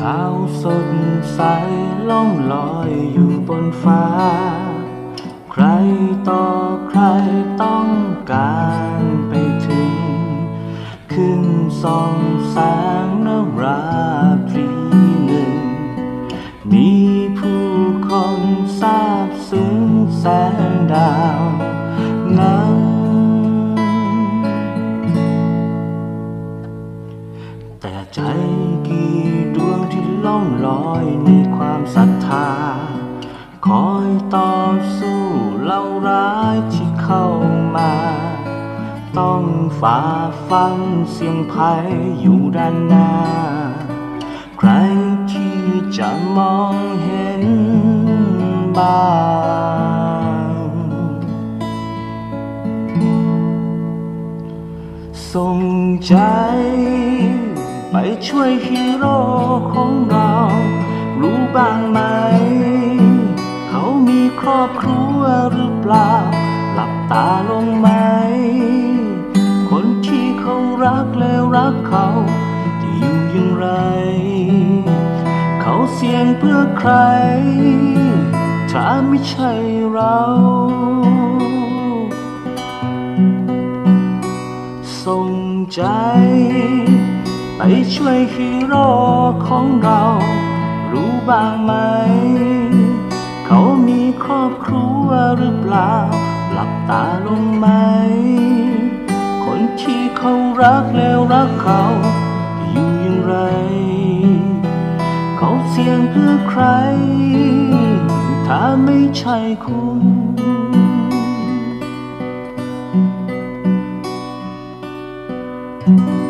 ดาวสดใสล่องลอยอยู่บนฟ้า ใครต่อใครต้องการไปถึง ขึ้นส่องแสงนราตรีหนึ่ง มีผู้คนทราบซึ้งแสงดาว แต่ใจกี่ดวงที่ล่องลอยในความศรัทธา คอยต่อสู้เล่าร้ายที่เข้ามา ต้องฝ่าฟันเสียงภัยอยู่ด้านหน้า ใครที่จะมองเห็นบ้างส่งใจ ไปช่วยฮีโร่ของเรา รู้บ้างไหม เขามีครอบครัวหรือเปล่า หลับตาลงไหม คนที่เขารักแล้วรักเขา จะอยู่อย่างไร เขาเสี่ยงเพื่อใคร ถ้าไม่ใช่เราส่งใจ ไปช่วยฮีโร่ของเรา รู้บ้างไหม เขามีครอบครัวหรือเปล่า หลับตาลงไหม คนที่เขารักแล้วรักเขาอยู่อย่างไร เขาเสี่ยงเพื่อใคร ถ้าไม่ใช่คุณうん。